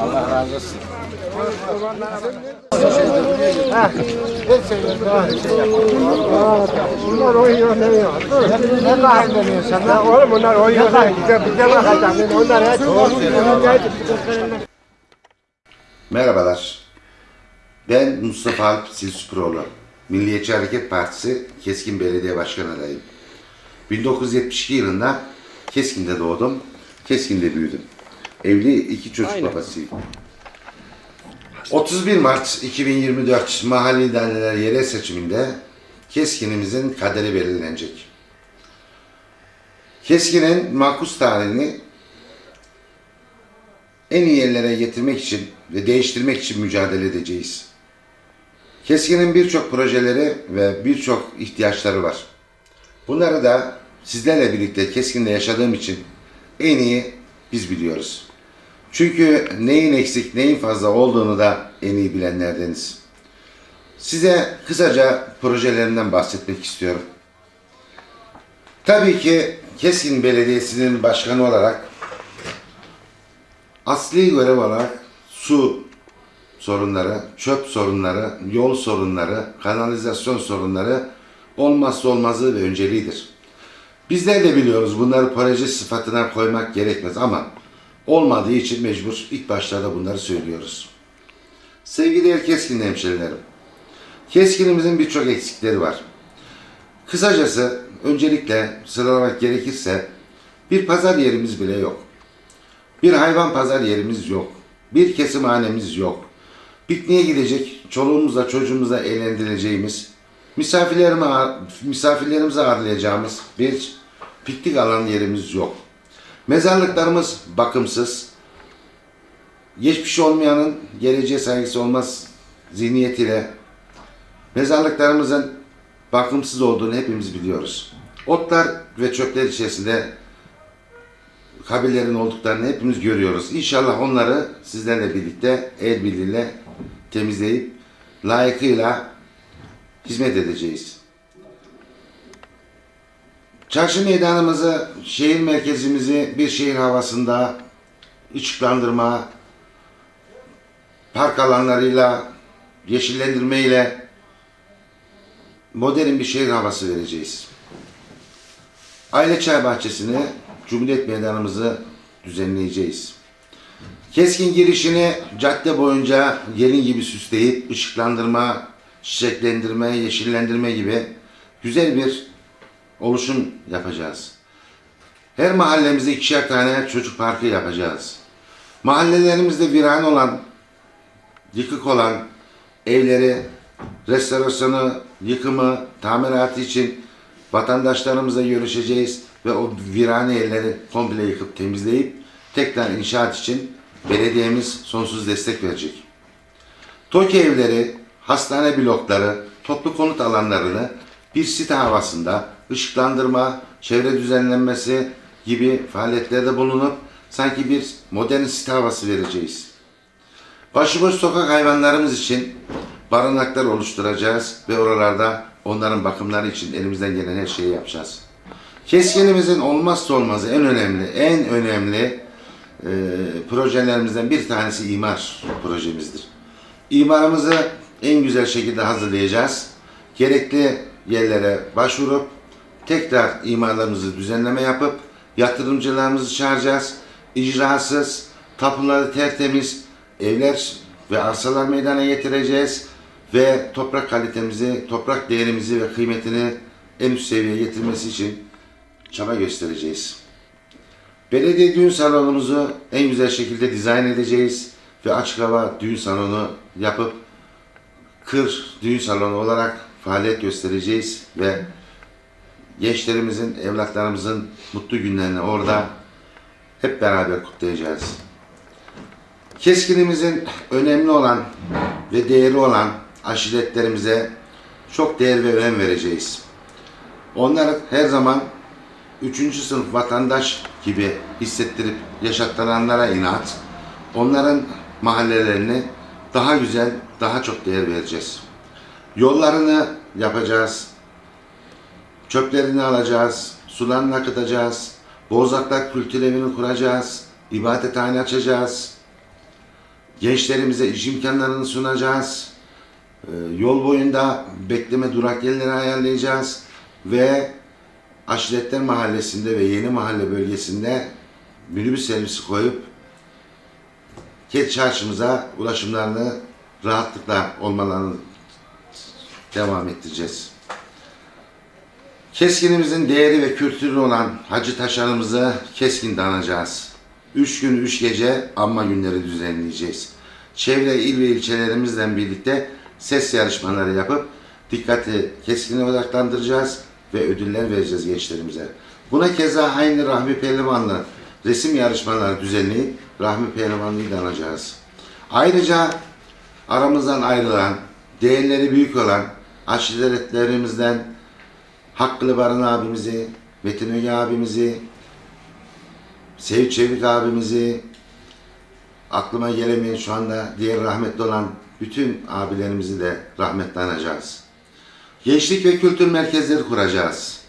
Allah razı olsun. Bunlar ne ya? Ne kahrediyorsun sen? Ya oğlum bunlar ne? Bize, bakacağım. Onlar Merhabalar. Ben Mustafa Alp Silsuproğlu. Milliyetçi Hareket Partisi Keskin Belediye Başkan adayım. 1972 yılında Keskin'de doğdum. Keskin'de büyüdüm. Evli iki çocuk babasıyım. 31 Mart 2024 mahalli idareler yerel seçiminde Keskin'imizin kaderi belirlenecek. Keskin'in makus tarihini en iyi yerlere getirmek için ve değiştirmek için mücadele edeceğiz. Keskin'in birçok projeleri ve birçok ihtiyaçları var. Bunları da sizlerle birlikte Keskin'de yaşadığım için en iyi biz biliyoruz. Çünkü neyin eksik, neyin fazla olduğunu da en iyi bilenlerdeniz. Size kısaca projelerimden bahsetmek istiyorum. Tabii ki Keskin Belediyesi'nin başkanı olarak asli görev olarak su sorunları, çöp sorunları, yol sorunları, kanalizasyon sorunları olmazsa olmazı ve önceliğidir. Bizler de biliyoruz bunları proje sıfatına koymak gerekmez ama olmadığı için mecbur ilk başlarda bunları söylüyoruz. Sevgili el keskin hemşerilerim, keskinimizin birçok eksikleri var. Kısacası öncelikle sıralamak gerekirse bir pazar yerimiz bile yok. Bir hayvan pazar yerimiz yok. Bir kesimhanemiz yok. Pikniğe gidecek, çoluğumuzla çocuğumuzla eğlendireceğimiz, misafirlerime, misafirlerimizi ağırlayacağımız bir piknik alan yerimiz yok. Mezarlıklarımız bakımsız. Geçmiş olmayanın geleceğe saygısı olmaz zihniyetiyle mezarlıklarımızın bakımsız olduğunu hepimiz biliyoruz. Otlar ve çöpler içerisinde kabirlerin olduklarını hepimiz görüyoruz. İnşallah onları sizlerle birlikte el birliğiyle temizleyip layıkıyla hizmet edeceğiz. Çarşı meydanımızı, şehir merkezimizi bir şehir havasında ışıklandırma, park alanlarıyla, yeşillendirmeyle modern bir şehir havası vereceğiz. Aile çay bahçesini, Cumhuriyet Meydanımızı düzenleyeceğiz. Keskin girişini cadde boyunca gelin gibi süsleyip ışıklandırma, çiçeklendirme, yeşillendirme gibi güzel bir oluşum yapacağız. Her mahallemizde ikişer tane çocuk parkı yapacağız. Mahallelerimizde viran olan, yıkık olan evleri restorasyonu, yıkımı, tamiratı için vatandaşlarımızla görüşeceğiz ve o virane yerleri komple yıkıp temizleyip tekrar inşaat için belediyemiz sonsuz destek verecek. TOKİ evleri, hastane blokları, toplu konut alanlarını bir site havasında ışıklandırma, çevre düzenlenmesi gibi faaliyetlerde bulunup sanki bir modern site havası vereceğiz. Başıboş sokak hayvanlarımız için barınaklar oluşturacağız ve oralarda onların bakımları için elimizden gelen her şeyi yapacağız. Keskinimizin olmazsa olmazı en önemli, en önemli e, projelerimizden bir tanesi imar projemizdir. İmarımızı en güzel şekilde hazırlayacağız. Gerekli yerlere başvurup tekrar imarlarımızı düzenleme yapıp yatırımcılarımızı çağıracağız. İcrasız, tapuları tertemiz, evler ve arsalar meydana getireceğiz ve toprak kalitemizi, toprak değerimizi ve kıymetini en üst seviyeye getirmesi için çaba göstereceğiz. Belediye düğün salonumuzu en güzel şekilde dizayn edeceğiz ve açık hava düğün salonu yapıp kır düğün salonu olarak faaliyet göstereceğiz ve gençlerimizin, evlatlarımızın mutlu günlerini orada hep beraber kutlayacağız. Keskinimizin önemli olan ve değerli olan aşiretlerimize çok değer ve önem vereceğiz. Onları her zaman üçüncü sınıf vatandaş gibi hissettirip yaşattıranlara inat, onların mahallelerini daha güzel, daha çok değer vereceğiz. Yollarını yapacağız, çöplerini alacağız, sularını akıtacağız, Bozaklar Kültür Evi'ni kuracağız, ibadethane açacağız, gençlerimize iş imkanlarını sunacağız, Ee, yol boyunda bekleme durak yerleri ayarlayacağız ve Aşiretler Mahallesi'nde ve Yeni Mahalle bölgesinde minibüs servisi koyup Ket çarşımıza ulaşımlarını rahatlıkla olmalarını devam ettireceğiz. Keskinimizin değeri ve kültürü olan Hacı Taşanımızı keskin anacağız. Üç gün, üç gece anma günleri düzenleyeceğiz. Çevre il ve ilçelerimizle birlikte ses yarışmaları yapıp dikkati keskine odaklandıracağız ve ödüller vereceğiz gençlerimize. Buna keza aynı Rahmi Pehlivan'la resim yarışmaları düzenleyip Rahmi Pehlivanlı'yı da anacağız. Ayrıca aramızdan ayrılan, değerleri büyük olan aşiretlerimizden Hakkılı Barın abimizi, Metin Öge abimizi, Sevit Çevik abimizi, aklıma gelemeyen şu anda diğer rahmetli olan bütün abilerimizi de rahmetle anacağız. Gençlik ve kültür merkezleri kuracağız.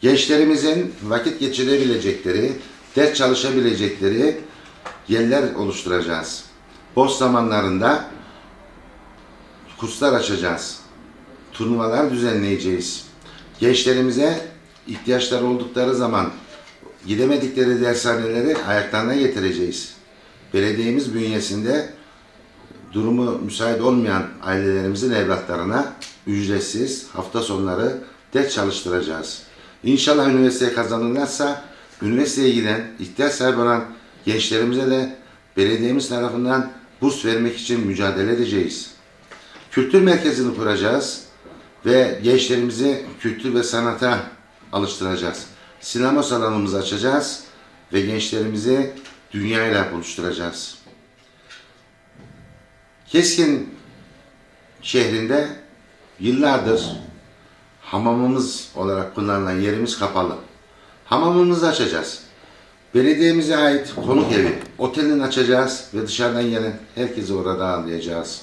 Gençlerimizin vakit geçirebilecekleri, ders çalışabilecekleri yerler oluşturacağız. Boş zamanlarında kurslar açacağız. Turnuvalar düzenleyeceğiz. Gençlerimize ihtiyaçları oldukları zaman gidemedikleri dershaneleri ayaklarına getireceğiz. Belediyemiz bünyesinde durumu müsait olmayan ailelerimizin evlatlarına ücretsiz hafta sonları ders çalıştıracağız. İnşallah üniversiteye kazanırlarsa üniversiteye giden, ihtiyaç sahibi olan gençlerimize de belediyemiz tarafından burs vermek için mücadele edeceğiz. Kültür merkezini kuracağız ve gençlerimizi kültür ve sanata alıştıracağız. Sinema salonumuzu açacağız ve gençlerimizi dünyayla buluşturacağız. Keskin şehrinde yıllardır hamamımız olarak kullanılan yerimiz kapalı. Hamamımızı açacağız. Belediyemize ait konuk evi, otelini açacağız ve dışarıdan gelen herkesi orada ağırlayacağız.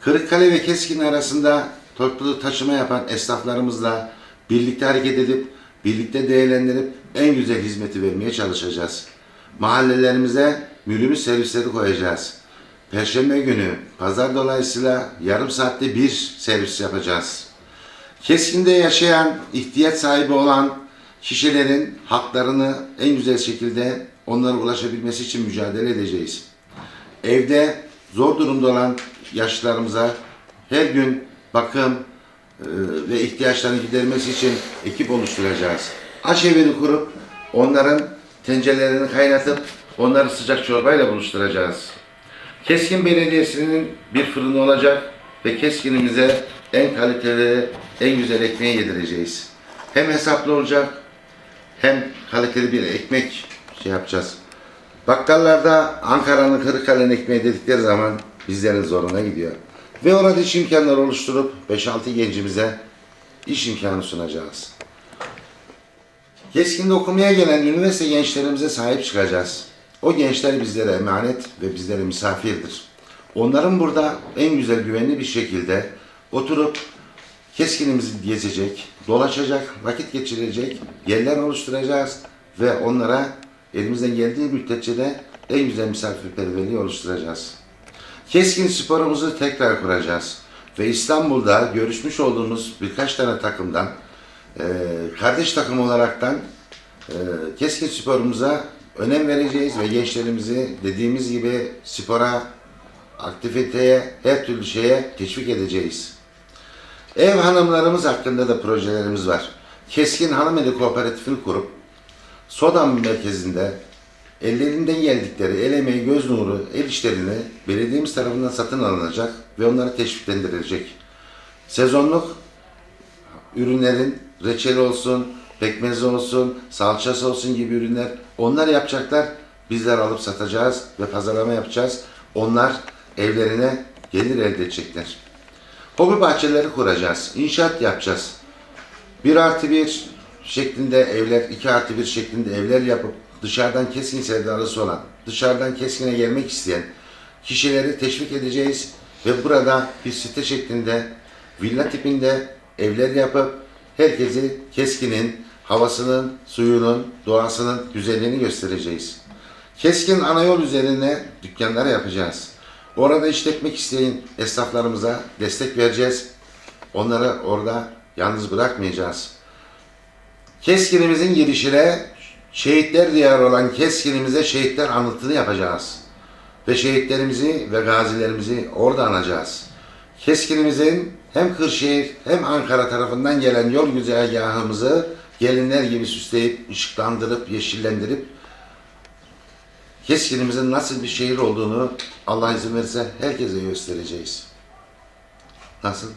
Kırıkkale ve Keskin arasında toplu taşıma yapan esnaflarımızla birlikte hareket edip, birlikte değerlendirip en güzel hizmeti vermeye çalışacağız. Mahallelerimize minibüs servisleri koyacağız. Perşembe günü pazar dolayısıyla yarım saatte bir servis yapacağız. Keskin'de yaşayan, ihtiyaç sahibi olan kişilerin haklarını en güzel şekilde onlara ulaşabilmesi için mücadele edeceğiz. Evde zor durumda olan yaşlılarımıza her gün bakım e, ve ihtiyaçlarını gidermesi için ekip oluşturacağız. Aşevini kurup onların tencerelerini kaynatıp onları sıcak çorbayla buluşturacağız. Keskin Belediyesi'nin bir fırını olacak ve keskinimize en kaliteli, en güzel ekmeği yedireceğiz. Hem hesaplı olacak hem kaliteli bir ekmek şey yapacağız. Bakkallarda Ankara'nın Kırıkkale'nin ekmeği dedikleri zaman bizlerin zoruna gidiyor. Ve orada iş imkanları oluşturup 5-6 gencimize iş imkanı sunacağız. Keskin'de okumaya gelen üniversite gençlerimize sahip çıkacağız. O gençler bizlere emanet ve bizlere misafirdir. Onların burada en güzel güvenli bir şekilde oturup keskinimizi gezecek, dolaşacak, vakit geçirecek yerler oluşturacağız ve onlara elimizden geldiği müddetçe de en güzel misafirperverliği oluşturacağız. Keskin sporumuzu tekrar kuracağız ve İstanbul'da görüşmüş olduğumuz birkaç tane takımdan e, kardeş takım olaraktan e, keskin sporumuza önem vereceğiz ve gençlerimizi dediğimiz gibi spora, aktiviteye, her türlü şeye teşvik edeceğiz. Ev hanımlarımız hakkında da projelerimiz var. Keskin Hanım Eli Kooperatifini kurup Sodan merkezinde ellerinden geldikleri el emeği, göz nuru, el işlerini belediyemiz tarafından satın alınacak ve onlara teşviklendirilecek. Sezonluk ürünlerin reçeli olsun, pekmezi olsun, salçası olsun gibi ürünler onlar yapacaklar. Bizler alıp satacağız ve pazarlama yapacağız. Onlar evlerine gelir elde edecekler. Hobi bahçeleri kuracağız. İnşaat yapacağız. Bir artı bir şeklinde evler, 2 artı 1 şeklinde evler yapıp dışarıdan keskin sevdalısı olan, dışarıdan keskine gelmek isteyen kişileri teşvik edeceğiz ve burada bir site şeklinde villa tipinde evler yapıp herkesi keskinin havasının, suyunun, doğasının güzelliğini göstereceğiz. Keskin ana yol üzerine dükkanlar yapacağız. Orada işletmek isteyen esnaflarımıza destek vereceğiz. Onları orada yalnız bırakmayacağız. Keskinimizin girişine şehitler diyarı olan Keskinimize şehitler anıtını yapacağız. Ve şehitlerimizi ve gazilerimizi orada anacağız. Keskinimizin hem Kırşehir hem Ankara tarafından gelen yol güzergahımızı gelinler gibi süsleyip, ışıklandırıp, yeşillendirip Keskinimizin nasıl bir şehir olduğunu Allah izin verirse herkese göstereceğiz. Nasıl?